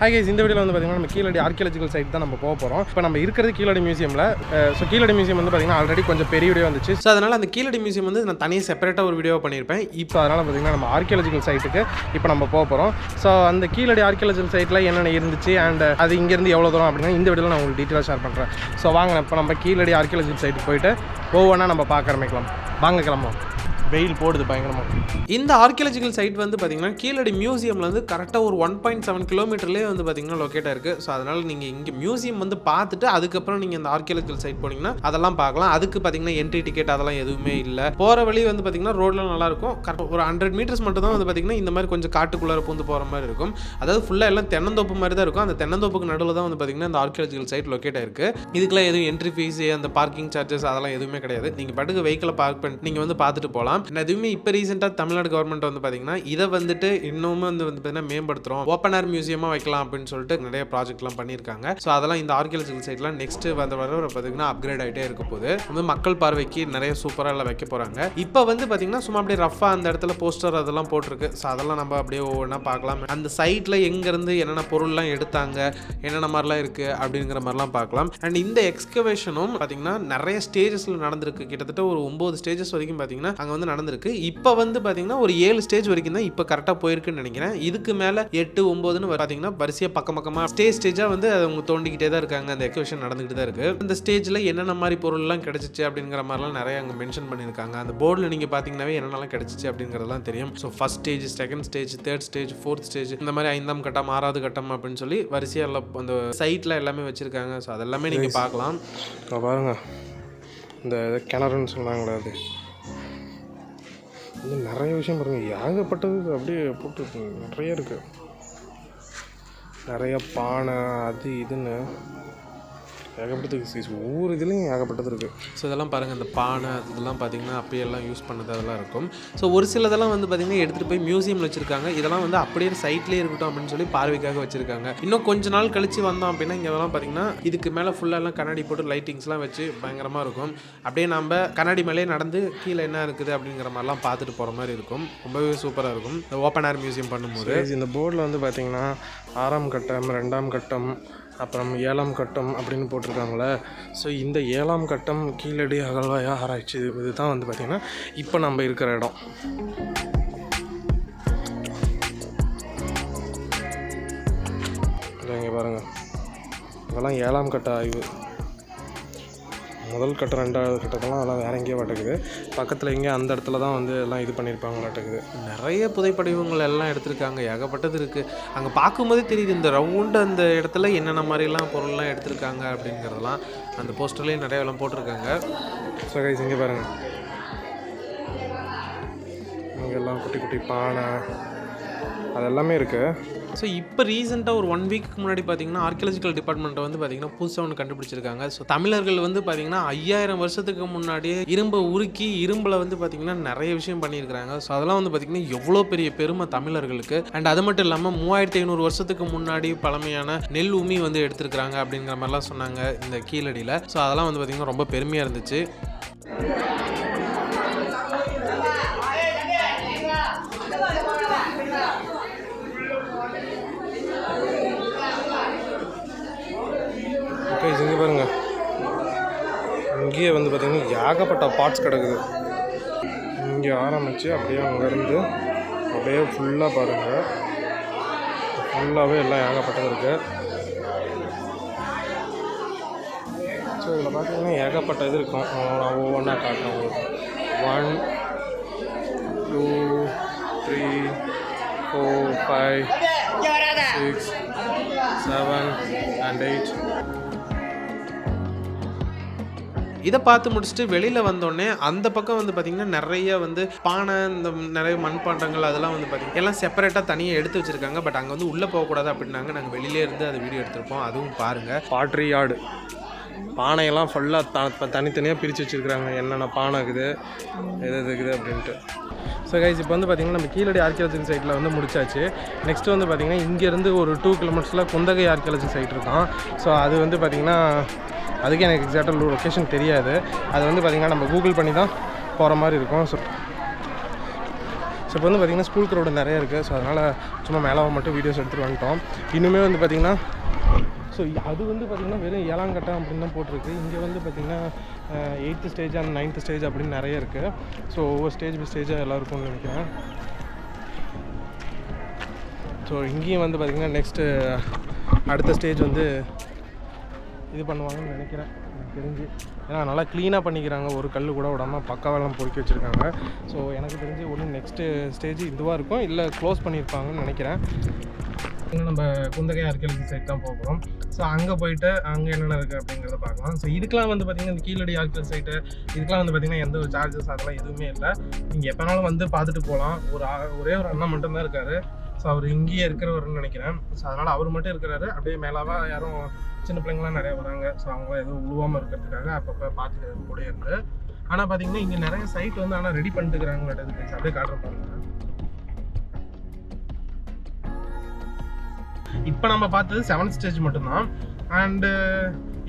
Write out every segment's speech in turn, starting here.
Hi guys இந்த வீடியோவில் வந்து பார்த்தீங்கன்னா நம்ம கீழடி ஆர்கியாலஜிக்கல் சைட் தான் நம்ம போக போகிறோம் இப்போ நம்ம இருக்கிறது கீழடி மியூசியமில் ஸோ கீழடி மியூசியம் வந்து பார்த்தீங்கன்னா ஆல்ரெடி கொஞ்சம் பெரிய வீடியோ வந்துச்சு. ஸோ அதனால் அந்த கீழடி மியூசியம் வந்து நான் தனியாக செப்பரேட்டாக ஒரு வீடியோ பண்ணியிருப்பேன் இப்போ அதனால் பார்த்தீங்கன்னா நம்ம ஆர்கியாலஜிக்கல் சைட்டுக்கு இப்போ நம்ம போக போகிறோம் ஸோ அந்த கீழடி ஆர்கியாலஜிக்கல் சைட்டில் என்னென்ன இருந்துச்சு அண்ட் அது இங்கேருந்து எவ்வளோ தூரம் அப்படின்னா இந்த வீடியோவில் நான் உங்களுக்கு டீட்டெயிலாக ஷேர் பண்ணுறேன் ஸோ வாங்க இப்போ நம்ம கீழடி ஆர்கியாலஜிக்கல் சைட்டுக்கு போயிட்டு ஒவ்வொன்றா நம்ம பார்க்க ஆரம்பிக்கலாம். வாங்க கிளம்புவோம். வெயில் போடுது பயங்கரமாக இந்த ஆர்கியாலஜிக்கல் சைட் வந்து பார்த்தீங்கன்னா கீழடி மியூசியம்ல வந்து கரெக்டாக ஒரு ஒன் பாயிண்ட் செவன் கிலோமீட்டர்லேயே வந்து பார்த்தீங்கன்னா லொக்கேட்டாக இருக்குது ஸோ அதனால் நீங்கள் இங்கே மியூசியம் வந்து பார்த்துட்டு அதுக்கப்புறம் நீங்கள் இந்த ஆர்கியாலஜிக்கல் சைட் போனீங்கன்னா அதெல்லாம் பார்க்கலாம். அதுக்கு பார்த்தீங்கன்னா என்ட்ரி டிக்கெட் அதெல்லாம் எதுவுமே இல்லை. போகிற வழி வந்து பார்த்தீங்கன்னா ரோட்லாம் நல்லாயிருக்கும் கரெக்ட் கரெக்டாக ஒரு ஹண்ட்ரட் மீட்டர்ஸ் மட்டும் தான் வந்து பார்த்தீங்கன்னா இந்த மாதிரி கொஞ்சம் காட்டுக்குள்ளார பூந்து போகிற மாதிரி இருக்கும். அதாவது ஃபுல்லாக எல்லாம் தென்னந்தோப்பு மாதிரி தான் இருக்கும். அந்த தென்னந்தோப்புக்கு நடுவில் தான் வந்து பார்த்தீங்கன்னா இந்த ஆர்கியாலஜிக்கல் சைட் லொக்கேட் ஆயிருக்கு. இதுக்கெல்லாம் எதுவும் என்ட்ரி ஃபீஸ் அந்த பார்க்கிங் சார்ஜஸ் அதெல்லாம் எதுவுமே கிடையாது. நீங்கள் பாட்டுக்கு வெஹிக்கிளை பார்க் பண்ணி நீங்கள் வந்து பார்த்துட்டு போகலாம். And எதுவுமே இப்போ ரீசெண்டாக தமிழ்நாடு கவர்மெண்ட் வந்து பார்த்தீங்கன்னா இதை வந்துட்டு இன்னுமே வந்து வந்து பார்த்தீங்கன்னா மேம்படுத்துகிறோம் ஓப்பன் ஏர் மியூசியமாக வைக்கலாம் அப்படின்னு சொல்லிட்டு நிறைய ப்ராஜெக்ட்லாம் பண்ணியிருக்காங்க. ஸோ அதெல்லாம் இந்த ஆர்கியாலஜிக்கல் சைட்லாம் நெக்ஸ்ட் வந்து வர பார்த்தீங்கன்னா அப்கிரேட் ஆகிட்டே இருக்க போகுது. வந்து மக்கள் பார்வைக்கு நிறைய சூப்பராக எல்லாம் வைக்க போகிறாங்க இப்போ வந்து பார்த்தீங்கன்னா சும்மா அப்படியே ரஃபாக அந்த இடத்துல போஸ்டர் அதெல்லாம் போட்டிருக்கு. ஸோ அதெல்லாம் நம்ம அப்படியே ஒவ்வொன்றா பார்க்கலாம். அந்த சைட்டில் எங்கேருந்து என்னென்ன பொருள்லாம் எடுத்தாங்க என்னென்ன மாதிரிலாம் இருக்குது அப்படிங்கிற மாதிரிலாம் பார்க்கலாம். அண்ட் இந்த எக்ஸ்கவேஷனும் பார்த்தீங்கன்னா நிறைய ஸ்டேஜஸில் நடந்திருக்கு. கிட்டத்தட்ட ஒரு ஒம்பது ஸ்டேஜஸ் வரைக்கும் பார்த்தீங்கன்னா அங்கே வந்து நடந்திருக்கு. இப்போ வந்து பார்த்தீங்கன்னா ஒரு ஏழு ஸ்டேஜ் வரைக்கும் தான் இப்போ கரெக்டாக போயிருக்குன்னு நினைக்கிறேன். இதுக்கு மேலே எட்டு ஒம்போதுன்னு பார்த்தீங்கன்னா வரிசையாக பக்கம் பக்கமாக ஸ்டேஜ் ஸ்டேஜாக வந்து அவங்க தோண்டிக்கிட்டே தான் இருக்காங்க. அந்த எக்ஸ்கவேஷன் நடந்துகிட்டு தான் இருக்குது இந்த ஸ்டேஜில் என்னென்ன மாதிரி பொருள்லாம் கிடைச்சிச்சு அப்படிங்கிற மாதிரிலாம் நிறைய அங்கே மென்ஷன் பண்ணியிருக்காங்க. அந்த போர்டில் நீங்கள் பார்த்தீங்கன்னாவே என்னென்னலாம் கிடைச்சிச்சு அப்படிங்கிறதெல்லாம் தெரியும். So first stage second stage third stage fourth stage இந்த மாதிரி ஐந்தாம் கட்டம் ஆறாவது கட்டம் அப்படின்னு சொல்லி வரிசையாக எல்லாம் அந்த சைட்டில் எல்லாமே வச்சுருக்காங்க. ஸோ அதெல்லாமே நீங்கள் பார்க்கலாம். பாருங்க. இந்த கிணறுன்னு சொன்னாங்களே அது. இன்னும் நிறைய விஷயம் பாருங்கள் ஏகப்பட்டது அப்படியே போட்டு நிறைய இருக்குது நிறைய பானை அது இதுன்னு. ஏகப்பட்டதுக்கு சீஸ் ஒவ்வொரு இதுலேயும் ஏகப்பட்டது இருக்குது ஸோ இதெல்லாம் பாருங்கள் இந்த பானை அது இதெல்லாம் பார்த்தீங்கன்னா அப்பயே எல்லாம் யூஸ் பண்ணது அதெல்லாம் இருக்கும். ஸோ ஒரு சிலதெல்லாம் வந்து பார்த்தீங்கன்னா எடுத்துகிட்டு போய் மியூசியமில் வச்சுருக்காங்க. இதெல்லாம் வந்து அப்படியே சைட்லேயே இருக்கட்டும் அப்படின்னு சொல்லி பார்வைக்காக வச்சுருக்காங்க. இன்னும் கொஞ்ச நாள் கழிச்சு வந்தோம் அப்படின்னா இங்கே இதெல்லாம் பார்த்தீங்கன்னா இதுக்கு மேலே ஃபுல்லாக எல்லாம் கண்ணாடி போட்டு லைட்டிங்ஸ்லாம் வச்சு பயங்கரமாக இருக்கும். அப்படியே நம்ம கண்ணாடி மேலே நடந்து கீழே என்ன இருக்குது அப்படிங்கிற மாதிரிலாம் பார்த்துட்டு போகிற மாதிரி இருக்கும். ரொம்பவே சூப்பராக இருக்கும். இந்த ஓப்பன் ஏர் மியூசியம் பண்ணும்போது. இந்த போர்டில் வந்து பார்த்தீங்கன்னா ஆறாம் கட்டம் ரெண்டாம் கட்டம் அப்புறம் ஏழாம் கட்டம் அப்படின்னு போட்டிருக்காங்களே ஸோ இந்த ஏழாம் கட்டம் கீழடி அகழ்வாயா ஆராய்ச்சி இது இதுதான் வந்து பார்த்திங்கன்னா இப்போ நம்ம இருக்கிற இடம். இங்கே பாருங்கள் இதெல்லாம் ஏழாம் கட்ட ஆய்வு. முதல் கட்டம் ரெண்டாவது கட்டத்தெல்லாம் அதெல்லாம் வேற எங்கேயோ மாட்டேங்குது பக்கத்தில் எங்கேயோ அந்த இடத்துல தான் வந்து எல்லாம் இது பண்ணியிருப்பாங்களாட்டுக்குது நிறைய புதைப்படிவங்கள் எல்லாம் எடுத்திருக்காங்க. ஏகப்பட்டது இருக்குது அங்கே பார்க்கும்போதே தெரியுது இந்த ரவுண்டு அந்த இடத்துல என்னென்ன மாதிரிலாம் பொருள்லாம் எடுத்திருக்காங்க அப்படிங்கிறதெல்லாம் அந்த போஸ்டர்லேயே நிறைய எல்லாம் போட்டிருக்காங்க. ஸோ கைஸ் இங்கே பாருங்கள் இங்கெல்லாம் குட்டி குட்டி பானை அதெல்லாமே இருக்குது ஸோ இப்போ ரீசெண்டாக ஒரு ஒன் வீக்கு முன்னாடி பார்த்தீங்கன்னா ஆர்கியாலஜிக்கல் டிபார்ட்மெண்ட்டை வந்து பார்த்தீங்கன்னா புதுசாக ஒன்று கண்டுபிடிச்சிருக்காங்க. ஸோ தமிழர்கள் வந்து பார்த்தீங்கன்னா ஐயாயிரம் வருஷத்துக்கு முன்னாடியே இரும்பை உருக்கி இரும்பில் வந்து பார்த்தீங்கன்னா நிறைய விஷயம் பண்ணியிருக்காங்க ஸோ அதெல்லாம் வந்து பார்த்தீங்கன்னா எவ்வளோ பெரிய பெருமை தமிழர்களுக்கு. அண்ட் அது மட்டும் இல்லாமல் மூவாயிரத்தி ஐநூறு வருஷத்துக்கு முன்னாடி பழமையான நெல் உமி வந்து எடுத்திருக்கிறாங்க அப்படிங்கிற மாதிரிலாம் சொன்னாங்க இந்த கீழடியில். ஸோ அதெல்லாம் வந்து பார்த்தீங்கன்னா ரொம்ப பெருமையாக இருந்துச்சு. கைஸ் இங்கே பாருங்க. இங்கேயே வந்து பார்த்திங்கன்னா ஏகப்பட்ட பார்ட்ஸ் கிடக்குது. இங்கே ஆரம்பித்து அப்படியே அங்கேருந்து அப்படியே ஃபுல்லாக பாருங்கள் ஃபுல்லாகவே எல்லாம் ஏகப்பட்டது இருக்குது ஸோ இதில் பார்த்தீங்கன்னா ஏகப்பட்ட இது இருக்கும். நான் ஒவ்வொன்றா காட்டுறேன் உங்களுக்கு. One two three four five six seven and eight இதை பார்த்து முடிச்சுட்டு வெளியில் வந்தோடனே அந்த பக்கம் வந்து பார்த்திங்கன்னா நிறைய வந்து பானை இந்த நிறைய மண்பாண்டங்கள் அதெல்லாம் வந்து பார்த்திங்கன்னா எல்லாம் செப்பரேட்டாக தனியாக எடுத்து வச்சுருக்காங்க. பட் அங்கே வந்து உள்ளே போகக்கூடாது அப்படின்னாங்க. நாங்கள் வெளியிலே இருந்து அதை வீடியோ எடுத்திருப்போம். அதுவும் பாருங்கள் பாட்ரி யார்டு. பானையெல்லாம் ஃபுல்லாக த தனித்தனியாக பிரித்து வச்சுருக்குறாங்க. என்னென்ன பானை இருக்குது எது எது இருக்குது அப்படின்ட்டு. ஸோ கைஸ் இப்போ வந்து பார்த்திங்கன்னா நம்ம கீழடி ஆர்கியாலஜி சைட்டில் வந்து முடிச்சாச்சு. நெக்ஸ்ட்டு வந்து பார்த்திங்கன்னா இங்கேருந்து ஒரு டூ கிலோமீட்டர்ஸில் குந்தகை ஆர்கியாலஜி சைட் இருக்கும். ஸோ அது வந்து பார்த்திங்கன்னா அதுக்கு எனக்கு எக்ஸாக்டாக லொக்கேஷன் தெரியாது. அது வந்து பார்த்திங்கன்னா நம்ம கூகுள் பண்ணி தான் போகிற மாதிரி இருக்கும். ஸோ ஸோ இப்போ வந்து பார்த்திங்கன்னா ஸ்கூல் க்ரௌடு நிறைய இருக்குது ஸோ அதனால் சும்மா மேலே மட்டும் வீடியோஸ் எடுத்துகிட்டு வந்துட்டோம். இன்னுமே வந்து பார்த்திங்கன்னா ஸோ அது வந்து பார்த்திங்கன்னா வெறும் ஏழாங்கட்டம் அப்படின்னு தான் போட்டிருக்கு. இங்கே வந்து பார்த்திங்கன்னா eighth stage and ninth stage அப்படின்னு நிறைய இருக்குது ஸோ ஒவ்வொரு ஸ்டேஜ் பை ஸ்டேஜாக எல்லாம் இருக்கும்னு நினைக்கிறேன். ஸோ இங்கேயும் வந்து பார்த்திங்கன்னா நெக்ஸ்ட்டு அடுத்த ஸ்டேஜ் வந்து இது பண்ணுவாங்கன்னு நினைக்கிறேன். எனக்கு தெரிஞ்சு. ஏன்னா நல்லா க்ளீனாக பண்ணிக்கிறாங்க. ஒரு கல் கூட விடாமல் பக்காவெல்லாம் பொறுக்கி வச்சுருக்காங்க. ஸோ எனக்கு தெரிஞ்சு ஒன்று நெக்ஸ்ட்டு ஸ்டேஜ் இதுவாக இருக்கும். இல்லை க்ளோஸ் பண்ணியிருப்பாங்கன்னு நினைக்கிறேன். இன்னும் நம்ம குந்தகை ஆர்கியாலஜி சைட் தான் போகிறோம் ஸோ அங்கே போயிட்டு அங்கே என்னென்ன இருக்குது அப்படிங்கிறத பார்க்கலாம். ஸோ இதுக்கெலாம் வந்து பார்த்திங்கன்னா இந்த கீழடி ஆர்கியல் சைட்டு இதுக்கெலாம் வந்து பார்த்திங்கன்னா எந்த ஒரு சார்ஜஸ் அதெல்லாம் எதுவுமே இல்லை. நீங்கள் எப்போனாலும் வந்து பார்த்துட்டு போகலாம் ஒரு ஒரே ஒரு அண்ணா மட்டும்தான் இருக்காரு. ஸோ அவர் இங்கேயே இருக்கிறவர்னு நினைக்கிறேன். ஸோ அதனால் அவர் மட்டும் இருக்கிறாரு. அப்படியே மேலாவாக யாரும் சின்ன பிள்ளைங்களாம் நிறைய வராங்க. ஸோ அவங்க எதுவும் உழுவாமல் இருக்கிறதுக்காக அப்பப்போ பார்த்துக்கிறது கூட இருந்து. ஆனால் பார்த்தீங்கன்னா இங்கே நிறைய சைட் வந்து ஆனால் ரெடி பண்ணிட்டுக்கிறாங்களோட இது அப்படியே காட்டுற பாருங்க. இப்போ நம்ம பார்த்தது செவன்த் ஸ்டேஜ் மட்டும்தான். அண்டு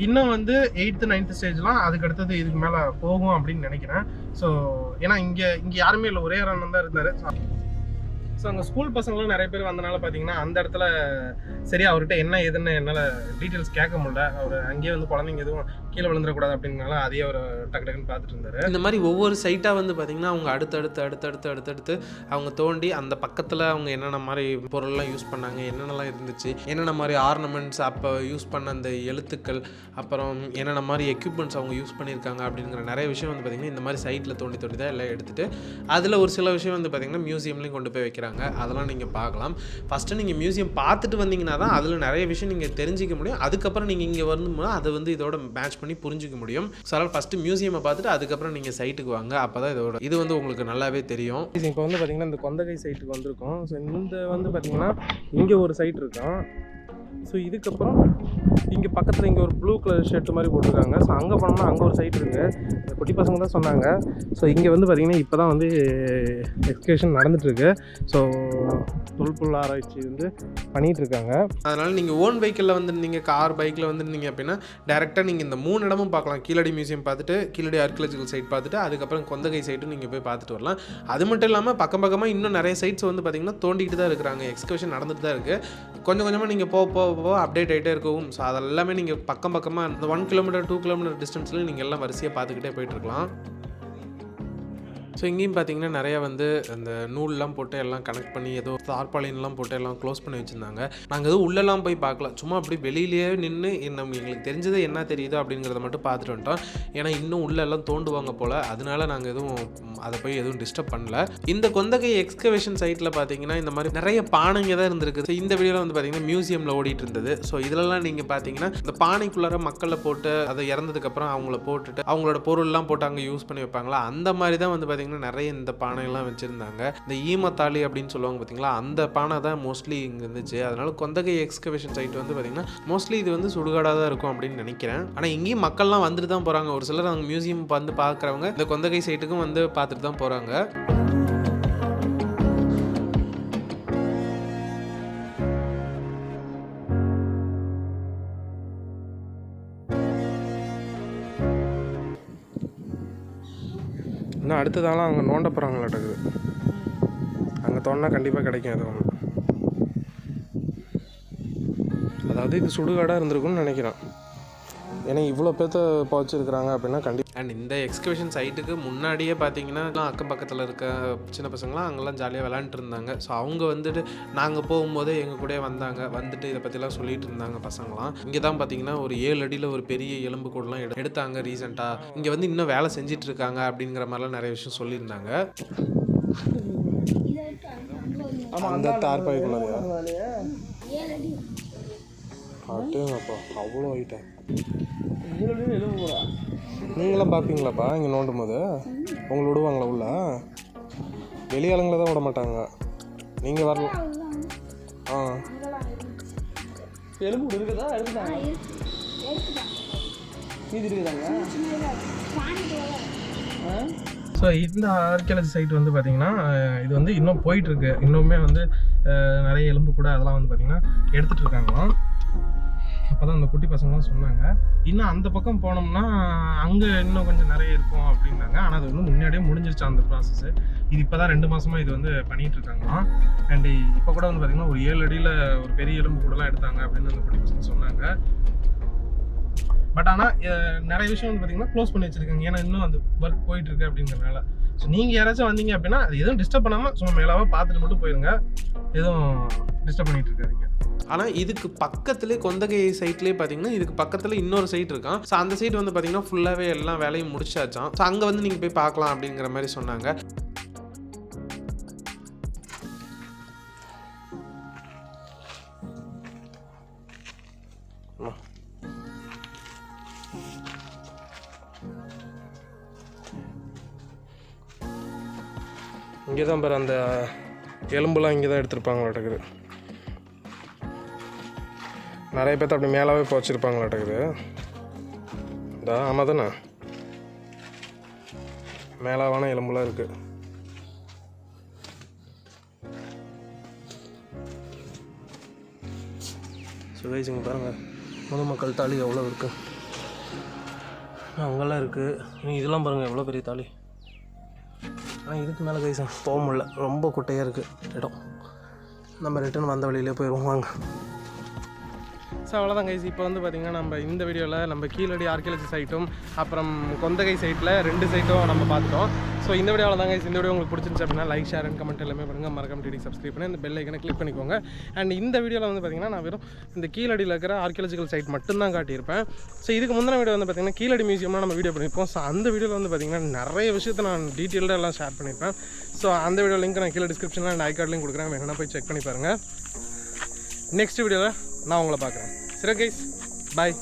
இன்னும் வந்து எயித்து நைன்த் ஸ்டேஜ்லாம் அதுக்கு அடுத்தது இதுக்கு மேலே போகும் அப்படின்னு நினைக்கிறேன். ஸோ ஏன்னா இங்கே இங்கே யாருமே இல்லை. ஒரே ரன்னம் அண்ணன் தான் இருந்தார். ஸோ அங்கே ஸ்கூல் பசங்களும் நிறைய பேர் வந்தனால பார்த்தீங்கன்னா அந்த இடத்துல சரி அவர்கிட்ட என்ன ஏதுன்னு என்னால் டீட்டெயில்ஸ் கேட்க முடியல. அவர் அங்கேயே வந்து குழந்தைங்க எதுவும் கீழே விழுந்துடக்கூடாது அப்படின்னால அதையே அவர் டக்கு டக்குன்னு பார்த்துட்டு இருந்தார் இந்த மாதிரி ஒவ்வொரு சைட்டாக வந்து பார்த்திங்கன்னா அவங்க அடுத்தடுத்து அடுத்தடுத்து அடுத்தடுத்து அவங்க தோண்டி அந்த பக்கத்தில் அவங்க என்னென்ன மாதிரி பொருள்லாம் யூஸ் பண்ணாங்க என்னென்னலாம் இருந்துச்சு என்னென்ன மாதிரி ஆர்னமெண்ட்ஸ் அப்போ யூஸ் பண்ண அந்த எழுத்துக்கள் அப்புறம் என்னென்ன மாதிரி எக்யூப்மெண்ட்ஸ் அவங்க யூஸ் பண்ணியிருக்காங்க அப்படிங்கிற நிறைய விஷயம் வந்து பார்த்திங்கன்னா இந்த மாதிரி சைட்டில் தோண்டி தோண்டி தான் எல்லாம் எடுத்துகிட்டு அதில் ஒரு சில விஷயம் வந்து பார்த்திங்கன்னா மியூசியம்லேயும் கொண்டு போய் வைக்கிறாங்க. அதெல்லாம் நீங்கள் பார்க்கலாம். ஃபஸ்ட்டு நீங்கள் மியூசியம் பார்த்துட்டு வந்தீங்கன்னா தான் அதில் நிறைய விஷயம் நீங்கள் தெரிஞ்சிக்க முடியும். அதுக்கப்புறம் நீங்கள் இங்கே வரணும்னா அதை வந்து இதோட மேட்ச் பண்ணி புரிஞ்சிக்க முடியும். ஸோ அதனால் ஃபஸ்ட்டு மியூசியமை பார்த்துட்டு அதுக்கப்புறம் நீங்கள் சைட்டுக்கு வாங்க. அப்போ தான் இதோட இது வந்து உங்களுக்கு நல்லாவே தெரியும். இப்போ வந்து பார்த்தீங்கன்னா இந்த கொந்தகை சைட்டுக்கு வந்திருக்கோம். ஸோ இந்த வந்து பார்த்தீங்கன்னா இங்கே ஒரு சைட் இருக்கும் ஸோ இதுக்கப்புறம் இங்கே பக்கத்தில் இங்கே ஒரு ப்ளூ கலர் ஷர்ட் மாதிரி போட்டிருக்காங்க. ஸோ அங்கே போனோம்னா அங்கே ஒரு சைட் இருக்குது இந்த குட்டி பசங்க தான் சொன்னாங்க. ஸோ இங்கே வந்து பார்த்திங்கன்னா இப்போ தான் வந்து எக்ஸ்கேஷன் நடந்துகிட்ருக்கு ஸோ தொல்பொருள் ஆராய்ச்சி வந்து பண்ணிகிட்டு இருக்காங்க அதனால் நீங்கள் ஓன் வெஹிக்கிளில் வந்துருந்தீங்க கார் பைக்கில் வந்துருந்தீங்க அப்படின்னா டேரெக்டாக நீங்கள் இந்த மூணு இடமும் பார்க்கலாம். கீழடி மியூசியம் பார்த்துட்டு கீழடி ஆர்கியலாஜிக்கல் சைட் பார்த்துட்டு அதுக்கப்புறம் கொந்தகை சைட்டும் நீங்கள் போய் பார்த்துட்டு வரலாம். அது மட்டும் இல்லாமல் பக்கம் பக்கமாக இன்னும் நிறைய சைட்ஸ் வந்து பார்த்திங்கன்னா தோண்டிக்கிட்டு தான் இருக்கிறாங்க. எக்ஸ்கர்ஷன் நடந்துட்டு தான் இருக்குது கொஞ்சம் கொஞ்சமாக நீங்கள் போக போக போக அப்டேட் ஆகிட்டே இருக்கும். ஸோ அதெல்லாமே நீங்கள் பக்கம் பக்கமாக இந்த ஒன் கிலோமீட்டர் டூ கிலோமீட்டர் டிஸ்டன்ஸில் நீங்கள் எல்லாம் வரிசையாக பார்த்துக்கிட்டே போயிட்டு இருக்கலாம். ஸோ இங்கேயும் பார்த்தீங்கன்னா நிறைய வந்து அந்த நூல்லாம் போட்டு எல்லாம் கனெக்ட் பண்ணி ஏதோ தார்பாலின்லாம் போட்டு எல்லாம் க்ளோஸ் பண்ணி வச்சுருந்தாங்க. நாங்கள் எதுவும் உள்ளெல்லாம் போய் பார்க்கல. சும்மா அப்படி வெளியிலேயே நின்று நம்ம எங்களுக்கு தெரிஞ்சது என்ன தெரியுதோ அப்படிங்கிறத மட்டும் பார்த்துட்டு வந்துட்டோம். ஏன்னா இன்னும் உள்ளெல்லாம் தோண்டுவாங்க போல். அதனால நாங்கள் எதுவும் அதை போய் எதுவும் டிஸ்டர்ப் பண்ணல. இந்த கொந்தகை எக்ஸ்கவேஷன் சைட்டில் பார்த்தீங்கன்னா இந்த மாதிரி நிறைய பானைங்க தான் இருந்திருக்கு. ஸோ இந்த வீடியோவில் வந்து பார்த்தீங்கன்னா மியூசியமில் ஓடிட்டு இருந்தது. ஸோ இதிலலாம் நீங்கள் பார்த்தீங்கன்னா இந்த பானைக்குள்ளார மக்களை போட்டு அதை இறந்ததுக்கப்புறம் அவங்கள போட்டுட்டு அவங்களோட பொருள்லாம் போட்டு அங்கே யூஸ் பண்ணி வைப்பாங்களா? அந்த மாதிரி தான் வந்து பார்த்தீங்கன்னா நிறைய இந்த பானையெல்லாம் வச்சுருந்தாங்க. இந்த ஈமத்தாளி அப்படின்னு சொல்லுவாங்க பார்த்தீங்களா அந்த பானை தான் மோஸ்ட்லி இங்கே இருந்துச்சு. அதனால கொந்தகை எக்ஸ்கவேஷன் சைட் வந்து பார்த்தீங்கன்னா மோஸ்ட்லி இது வந்து சுடுகாடாக தான் இருக்கும் அப்படின்னு நினைக்கிறேன். ஆனால் இங்கேயும் மக்கள்லாம் வந்துட்டு தான் போகிறாங்க ஒரு சிலர் அங்கே மியூசியம் வந்து பார்க்குறவங்க இந்த கொந்தகை சைட்டுக்கும் வந்து பார்த்துட்டு தான் போகிறாங்க இன்னும் அடுத்ததாலாம் அவங்க நோண்ட போகிறாங்களாட்டக்குது அங்கே தோண்டினா கண்டிப்பாக கிடைக்கும் அது ஒன்று அதாவது இது சுடுகாடாக இருந்திருக்கும்னு நினைக்கிறேன். ஏன்னா இவ்வளோ பேர்த்த புதைச்சிருக்கிறாங்க அப்படின்னா கண்டிப்பாக அண்ட் இந்த எக்ஸ்கவேஷன் சைட்டுக்கு முன்னாடியே பார்த்தீங்கன்னா அக்கம் பக்கத்தில் இருக்க சின்ன பசங்களாம் அங்கெல்லாம் ஜாலியாக விளாண்டுட்டு இருந்தாங்க ஸோ அவங்க வந்துட்டு நாங்கள் போகும்போதே எங்கள் கூடயே வந்தாங்க. வந்துட்டு இதை பற்றிலாம் சொல்லிட்டு இருந்தாங்க பசங்களாம். இங்கே தான் பார்த்தீங்கன்னா ஒரு ஏழு அடியில் ஒரு பெரிய எலும்பு கூடலாம் எடு எடுத்தாங்க ரீசெண்டாக இங்கே வந்து இன்னும் வேலை செஞ்சுட்டு இருக்காங்க அப்படிங்கிற மாதிரிலாம் நிறைய விஷயம் சொல்லியிருந்தாங்க. அந்த தார் பாய்க்குள்ளாரையா அட்டேங்கப்பா அவ்வளோ ஐட்டம் நீங்களாம் பார்ப்பீங்களாப்பா இங்கே நோண்டும் போது உங்களை விடுவாங்களா உள்ள? வெளியாளுங்களை தான் விட மாட்டாங்க. நீங்கள் வரலாம் ஆ. எலும்பு இருக்குதா? எடுத்துட்டாங்க. மீதி இருக்குதாங்க? ஆ? ஸோ இந்த ஆர்கியாலஜி சைட் வந்து பார்த்தீங்கன்னா இது வந்து இன்னும் போயிட்டு இருக்கு. இன்னுமே வந்து நிறைய எலும்பு கூட அதெல்லாம் வந்து பார்த்தீங்கன்னா எடுத்துட்டு இருக்காங்களாம். அப்போ தான் அந்த குட்டி பசங்களாம் சொன்னாங்க. இன்னும் அந்த பக்கம் போனோம்னா அங்கே இன்னும் கொஞ்சம் நிறைய இருக்கும் அப்படின்னாங்க. ஆனால் அது வந்து முன்னாடியே முடிஞ்சிருச்சு அந்த ப்ராசஸ் இது இப்போ தான் ரெண்டு மாதமாக இது வந்து பண்ணிட்டு இருக்காங்களாம். அண்ட் இப்போ கூட வந்து பார்த்தீங்கன்னா ஒரு ஏழு அடியில் ஒரு பெரிய எலும்பு கூடலாம் எடுத்தாங்க அப்படின்னு அந்த குட்டி பசங்க சொன்னாங்க. பட் ஆனால் நிறைய விஷயம் வந்து பார்த்தீங்கன்னா க்ளோஸ் பண்ணி வச்சிருக்காங்க. ஏன்னா இன்னும் அந்த ஒர்க் போயிட்டு இருக்கு அப்படிங்கிறனால. ஸோ நீங்கள் யாராச்சும் வந்தீங்க அப்படின்னா அது எதுவும் டிஸ்டர்ப் பண்ணாமல் சும்மா மேலாவாக பார்த்துட்டு மட்டும் போயிருங்க. எதுவும் டிஸ்டர்ப் பண்ணிட்டு இருக்காதிங்க. ஆனால் இதுக்கு பக்கத்துலேயே கொந்தகை சைட்லேயே பார்த்தீங்கன்னா இதுக்கு பக்கத்தில் இன்னொரு சைட் இருக்கான். ஸோ அந்த சைட் வந்து பார்த்தீங்கன்னா ஃபுல்லாகவே எல்லாம் வேலையும் முடிச்சாச்சான் ஸோ அங்கே வந்து நீங்கள் போய் பார்க்கலாம் அப்படிங்கிற மாதிரி சொன்னாங்க. இங்கே தான் பாரு அந்த எலும்புலாம் இங்கே தான் எடுத்திருப்பாங்களாட்டக்குது. நிறைய பேர்த்த அப்படி மேலாவே போச்சிருப்பாங்களாட்டுக்குது இதா ஆமாம் தானே? மேலாவான எலும்புலாம் இருக்குது சுகேஷுங்க பாருங்கள் பொதுமக்கள் தாலி எவ்வளோ இருக்குது அங்கெல்லாம் இருக்குது இதெல்லாம் பாருங்கள் எவ்வளோ பெரிய தாலி? ஆனால் இதுக்கு மேலே கைசன் போக முடியல. ரொம்ப குட்டையாக இருக்குது இடம். நம்ம ரிட்டர்ன் வந்த வழியிலே போயிடுவோம் வாங்க. ஸோ அவ்வளோதான் கைஸ் இப்போ வந்து பார்த்திங்கன்னா நம்ம இந்த வீடியோவில் நம்ம கீழடி ஆர்கியாலஜி சைட்டும் அப்புறம் கொந்தகை சைட்டில் ரெண்டு சைட்டும் நம்ம பார்த்துட்டோம். ஸோ இந்த வீடியோவில் தான் கைஸ் இந்த வீடியோ உங்களுக்கு பிடிச்சிருந்துச்சு அப்படின்னா லைக் ஷேர் அண்ட் கமெண்ட் எல்லாமே பண்ணுங்கள் மறக்காம டிடி சப்ஸ்கிரைப் பண்ணி இந்த பெல் ஐக்கனை கிளிக் பண்ணிக்கோங்க. அண்ட் இந்த வீடியோவில் வந்து பார்த்திங்கன்னா நான் வெறும் இந்த கீழடியில் இருக்கிற ஆர்கியாலஜிக்கல் சைட் மட்டும்தான் காட்டியிருப்பேன். ஸோ இதுக்கு முந்தின வீடியோ வந்து பார்த்திங்கன்னா கீழடி மியூசியம்லாம் நம்ம வீடியோ பண்ணியிருப்போம். ஸோ அந்த வீடியோவில் வந்து பார்த்திங்கன்னா நிறைய விஷயத்தை நான் டீட்டெயில்டாக எல்லாம் ஷேர் பண்ணியிருப்பேன். ஸோ அந்த வீடியோ லிங்க் நான் கீழே டிஸ்கிரிப்ஷனில் அண்ட் ஐ கார்ட்லையும் கொடுக்குறேன். வேணும்னா போய் செக் பண்ணி பாருங்கள் நெக்ஸ்ட் வீடியோவில் நான் உங்களை பார்க்குறேன். சரி கைஸ் பாய்